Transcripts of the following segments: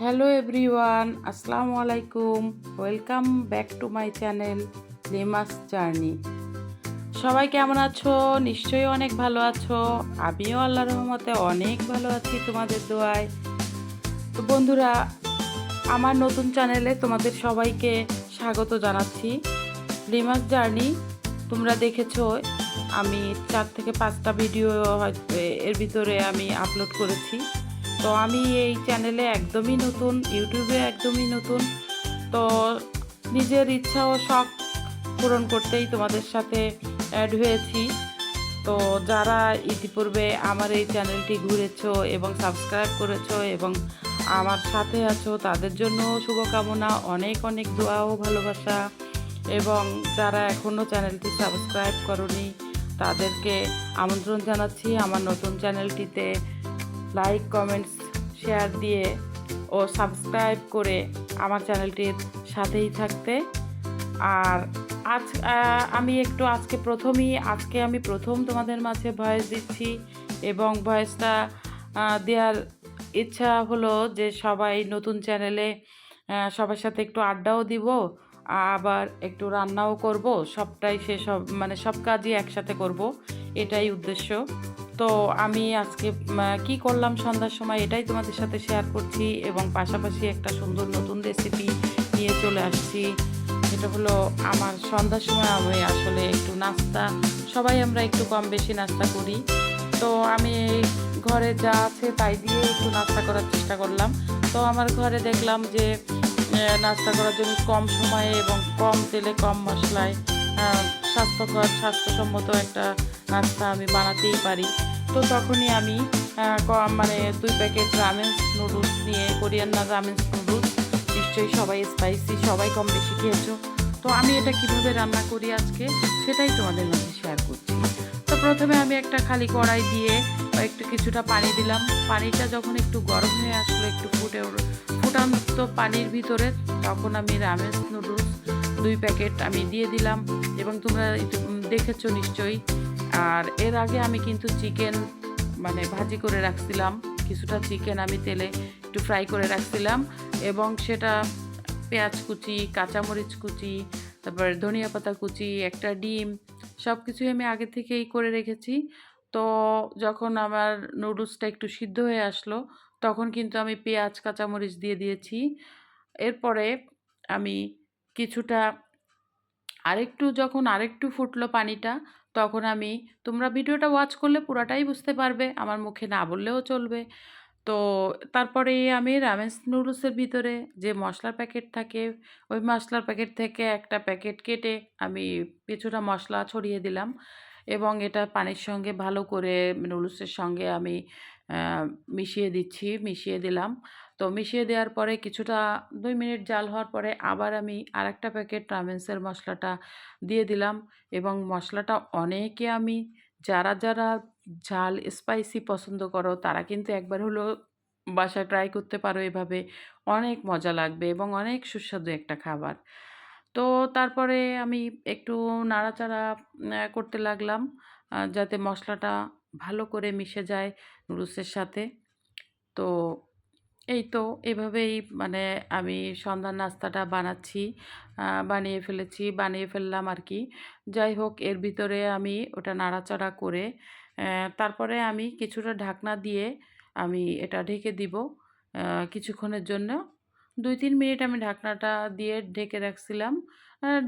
Hello everyone, আসসালামু আলাইকুম। Welcome back to my channel Lemas journey. সবাই কেমন আছো? নিশ্চয়ই অনেক ভালো আছো। আমিও আল্লাহ রহমতে অনেক ভালো আছি তোমাদের দোয়ায়। তো বন্ধুরা, আমার নতুন চ্যানেলে তোমাদের সবাইকে স্বাগত জানাচ্ছি। লিমাস জার্নি, তোমরা দেখেছ, আমি চার থেকে পাঁচটা ভিডিও এর ভিতরে আমি আপলোড করেছি। তো আমি এই চ্যানেলে একদমই নতুন ইউটিউবে একদমই নতুন। তো নিজের ইচ্ছা ও শখ পূরণ করতেই তোমাদের সাথে অ্যাড হয়েছি। তো যারা ইতিপূর্বে আমার এই চ্যানেলটি ঘুরেছো এবং সাবস্ক্রাইব করেছ এবং আমার সাথে আছো, তাদের জন্য শুভকামনা, অনেক অনেক দোয়া ও ভালোবাসা। এবং যারা এখনও চ্যানেলটি সাবস্ক্রাইব করনি, তাদেরকে আমন্ত্রণ জানাচ্ছি আমার নতুন চ্যানেলটিতে লাইক কমেন্টস শেয়ার দিয়ে ও সাবস্ক্রাইব করে আমার চ্যানেলটির সাথেই থাকতে। আর আজ আমি একটু আজকে প্রথমেই, আজকে আমি প্রথম তোমাদের মাঝে ভয়েস দিচ্ছি এবং ভয়েসটা দেওয়ার ইচ্ছা হলো যে সবাই নতুন চ্যানেলে সবার সাথে একটু আড্ডাও দিব, আবার একটু রান্নাও করব, সবটাই সে সব মানে সব কাজই একসাথে করব, এটাই উদ্দেশ্য। তো আমি আজকে কি করলাম সন্ধ্যার সময় এটাই তোমাদের সাথে শেয়ার করছি এবং পাশাপাশি একটা সুন্দর নতুন রেসিপি নিয়ে চলে আসছি। এটা হলো আমার সন্ধ্যার সময় আমি আসলে একটু নাস্তা, সবাই আমরা একটু কম বেশি নাস্তা করি। তো আমি ঘরে যা আছে তাই দিয়ে একটু নাস্তা করার চেষ্টা করলাম। তো আমার ঘরে দেখলাম যে নাস্তা করার জন্য কম সময়ে এবং কম তেলে কম মশলায় স্বাস্থ্যকর, স্বাস্থ্যসম্মত একটা নাস্তা আমি বানাতেই পারি। তো তখনই আমি মানে দুই প্যাকেট রামেন্স নুডলস নিয়ে কোরিয়ান রামেন্স নুডলস। নিশ্চয়ই সবাই স্পাইসি সবাই কম বেশি খেয়েছো। তো আমি এটা কীভাবে রান্না করি আজকে, সেটাই তোমাদের মাঝে শেয়ার করছি। তো প্রথমে আমি একটা খালি কড়াই দিয়ে একটু কিছুটা পানি দিলাম। পানিটা যখন একটু গরম হয়ে আসলো, একটু ফুটে ফুটান্ত পানির ভিতরে, তখন আমি রামেন্স নুডলস দুই প্যাকেট আমি দিয়ে দিলাম। এবং তোমরা একটু, দেখেছ নিশ্চয়ই। আর এর আগে আমি কিন্তু চিকেন মানে ভাজি করে রাখছিলাম। কিছুটা চিকেন আমি তেলে একটু ফ্রাই করে রাখছিলাম এবং সেটা পেঁয়াজ কুচি কাঁচামরিচ কুচি তারপর ধনিয়া পাতা কুচি একটা ডিম সব কিছুই আমি আগে থেকেই করে রেখেছি। তো যখন আমার নুডলসটা একটু সিদ্ধ হয়ে আসলো তখন কিন্তু আমি পেঁয়াজ কাঁচামরিচ দিয়ে দিয়েছি। এরপরে আমি কিছুটা আরেকটু যখন আরেকটু ফুটলো পানিটা, তখন আমি, তোমরা ভিডিওটা ওয়াচ করলে পুরাটাই বুঝতে পারবে, আমার মুখে না বললেও চলবে। তো তারপরে আমি রামেন্স নুডলসের ভিতরে যে মশলার প্যাকেট থাকে, ওই মশলার প্যাকেট থেকে একটা প্যাকেট কেটে আমি কিছুটা মশলা ছড়িয়ে দিলাম এবং এটা পানির সঙ্গে ভালো করে নুডলসের সঙ্গে আমি মিশিয়ে দিচ্ছি, মিশিয়ে দিলাম। তো মিশিয়ে দেওয়ার পরে কিছুটা দুই মিনিট জাল হওয়ার পরে আবার আমি আরেকটা প্যাকেট রামেন্সের মশলাটা দিয়ে দিলাম এবং মশলাটা অনেকে আমি যারা যারা ঝাল স্পাইসি পছন্দ করো, তারা কিন্তু একবার হলো বাসায় ট্রাই করতে পারো এভাবে। অনেক মজা লাগবে এবং অনেক সুস্বাদু একটা খাবার। তো তারপরে আমি একটু নাড়াচাড়া করতে লাগলাম যাতে মশলাটা ভালো করে মিশে যায় নুডলসের সাথে। তো এই তো এভাবেই মানে আমি সন্ধ্যার নাস্তাটা বানাচ্ছি বানিয়ে ফেলেছি, বানিয়ে ফেললাম আর কি যাই হোক, এর ভিতরে আমি ওটা নাড়াচাড়া করে তারপরে আমি কিছুটা ঢাকনা দিয়ে আমি এটা ঢেকে দিব কিছুক্ষণের জন্য। দুই, তিন মিনিট আমি ঢাকনাটা দিয়ে ঢেকে রাখছিলাম।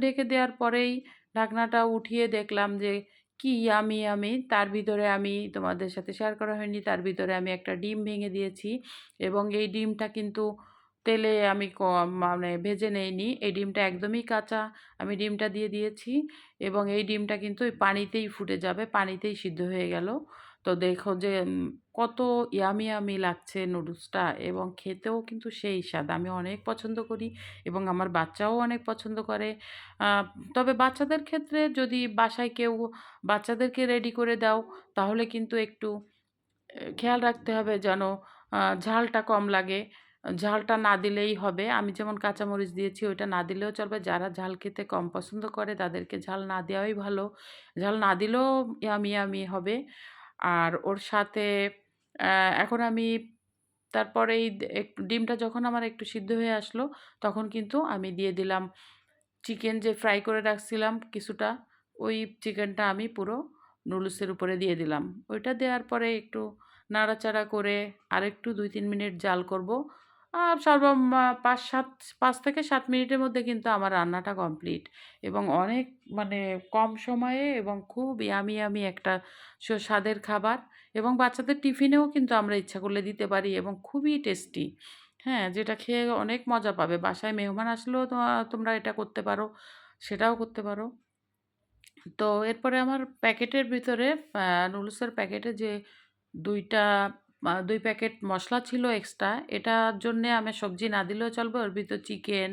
ঢেকে দেওয়ার পরেই ঢাকনাটা উঠিয়ে দেখলাম যে কি আমি আমি, তার ভিতরে আমি তোমাদের সাথে শেয়ার করা হয়নি। তার ভিতরে আমি একটা ডিম ভেঙে দিয়েছি এবং এই ডিমটা কিন্তু তেলে আমি মানে ভেজে নেইনি। এই ডিমটা একদমই কাঁচা। আমি ডিমটা দিয়ে দিয়েছি এবং এই ডিমটা কিন্তু পানিতেই ফুটে যাবে, পানিতেই সিদ্ধ হয়ে গেল। তো দেখো যে কত ইয়ামি ইয়ামি লাগছে নুডলসটা এবং খেতেও কিন্তু সেই স্বাদ। আমি অনেক পছন্দ করি এবং আমার বাচ্চাও অনেক পছন্দ করে। তবে বাচ্চাদের ক্ষেত্রে যদি বাসায় কেউ বাচ্চাদেরকে রেডি করে দাও, তাহলে কিন্তু একটু খেয়াল রাখতে হবে যেন ঝালটা কম লাগে। ঝালটা না দিলেই হবে। আমি যেমন কাঁচামরিচ দিয়েছি, ওইটা না দিলেও চলবে। যারা ঝাল খেতে কম পছন্দ করে, তাদেরকে ঝাল না দেওয়াই ভালো। ঝাল না দিলেও ইয়ামি ইয়ামি হবে। আর ওর সাথে এখন আমি তারপরে এই ডিমটা যখন আমার একটু সিদ্ধ হয়ে আসলো, তখন কিন্তু আমি দিয়ে দিলাম চিকেন যে ফ্রাই করে রাখছিলাম কিছুটা, ওই চিকেনটা আমি পুরো নুডলসের উপরে দিয়ে দিলাম। ওইটা দেওয়ার পরে একটু নাড়াচাড়া করে আরেকটু দুই, তিন মিনিট জাল করব। সর্ব পাঁচ সাত, পাঁচ থেকে সাত মিনিটের মধ্যে কিন্তু আমার রান্নাটা কমপ্লিট এবং অনেক মানে কম সময়ে এবং খুব ইয়ামি ইয়ামি একটা স্বাদের খাবার এবং বাচ্চাদের টিফিনেও কিন্তু আমরা ইচ্ছা করলে দিতে পারি এবং খুবই টেস্টি হ্যাঁ যেটা খেয়ে অনেক মজা পাবে। বাসায় মেহমান আসলেও তোমরা এটা করতে পারো, সেটাও করতে পারো। তো এরপরে আমার প্যাকেটের ভিতরে নুডলসের প্যাকেটে যে দুইটা দুই প্যাকেট মশলা ছিল এক্সট্রা। এটার জন্যে আমি সবজি না দিলেও চলবে। ওর ভিতর চিকেন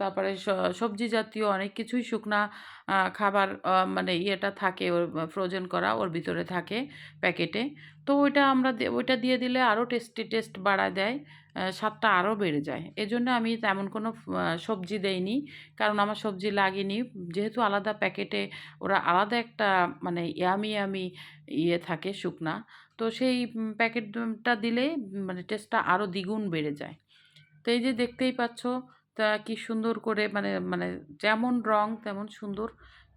তারপরে সবজি জাতীয় অনেক কিছুই শুকনা খাবার মানে ইয়েটা থাকে ওর ফ্রোজেন করা ওর ভিতরে থাকে প্যাকেটে। তো ওইটা আমরা ওইটা দিয়ে দিলে আরও টেস্টি টেস্ট বাড়া দেয় স্বাদটা আরও বেড়ে যায়। এজন্য আমি তেমন কোনো সবজি দেইনি, কারণ আমার সবজি লাগেনি। যেহেতু আলাদা প্যাকেটে ওরা আলাদা একটা মানে ইয়ামি ইয়ামি ইয়ে থাকে শুকনা, তো সেই প্যাকেটটা দিলে মানে টেস্টটা আরও দ্বিগুণ বেড়ে যায়। তো এই যে দেখতেই পাচ্ছ তা কি সুন্দর করে মানে মানে যেমন রং তেমন সুন্দর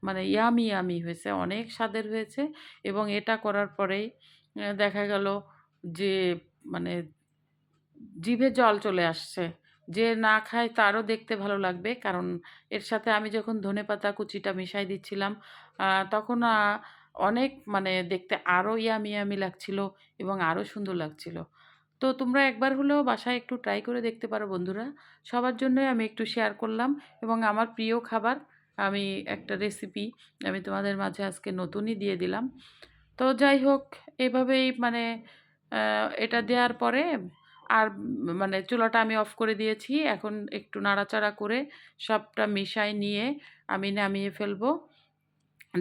মানে ইয়ামি ইয়ামি হয়েছে, অনেক স্বাদের হয়েছে এবং এটা করার পরেই দেখা গেল যে মানে জিভে জল চলে আসছে। যে না খায় তারও দেখতে ভালো লাগবে কারণ এর সাথে আমি যখন ধনে পাতা কুচিটা মিশাই দিচ্ছিলাম তখন অনেক মানে দেখতে আরও ইয়ামি ইয়ামি লাগছিল এবং আরও সুন্দর লাগছিল। তো তোমরা একবার হলেও বাসায় একটু ট্রাই করে দেখতে পারো বন্ধুরা। সবার জন্যই আমি একটু শেয়ার করলাম এবং আমার প্রিয় খাবার আমি একটা রেসিপি আমি তোমাদের মাঝে আজকে নতুনই দিয়ে দিলাম। তো যাই হোক, এভাবেই মানে এটা দেওয়ার পরে আর মানে চুলাটা আমি অফ করে দিয়েছি। এখন একটু নাড়াচাড়া করে সবটা মিশাই নিয়ে আমি নামিয়ে ফেলব।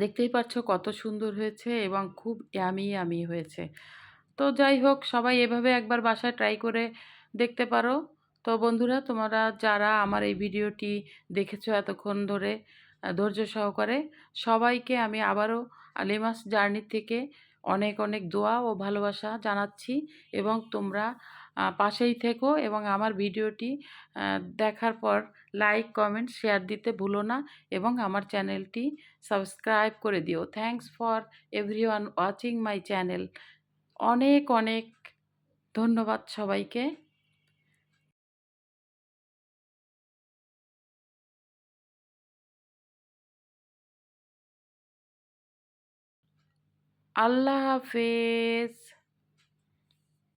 দেখতেই পাচ্ছ কত সুন্দর হয়েছে এবং খুব ইয়ামি ইয়ামি হয়েছে। তো যাই হোক, সবাই এভাবে একবার বাসায় ট্রাই করে দেখতে পারো। তো বন্ধুরা, তোমরা যারা আমার এই ভিডিওটি দেখেছ এতক্ষণ ধরে ধৈর্য সহকারে, সবাইকে আমি আবারও আলিমাস জার্নি থেকে অনেক অনেক দোয়া ও ভালোবাসা জানাচ্ছি এবং তোমরা পাশেই থেকো এবং আমার ভিডিওটি দেখার পর লাইক কমেন্ট শেয়ার দিতে ভুলো না এবং আমার চ্যানেলটি সাবস্ক্রাইব করে দিও। Thanks for every watching my channel অনেক অনেক ধন্যবাদ সবাইকে। আল্লাহ হাফেজ।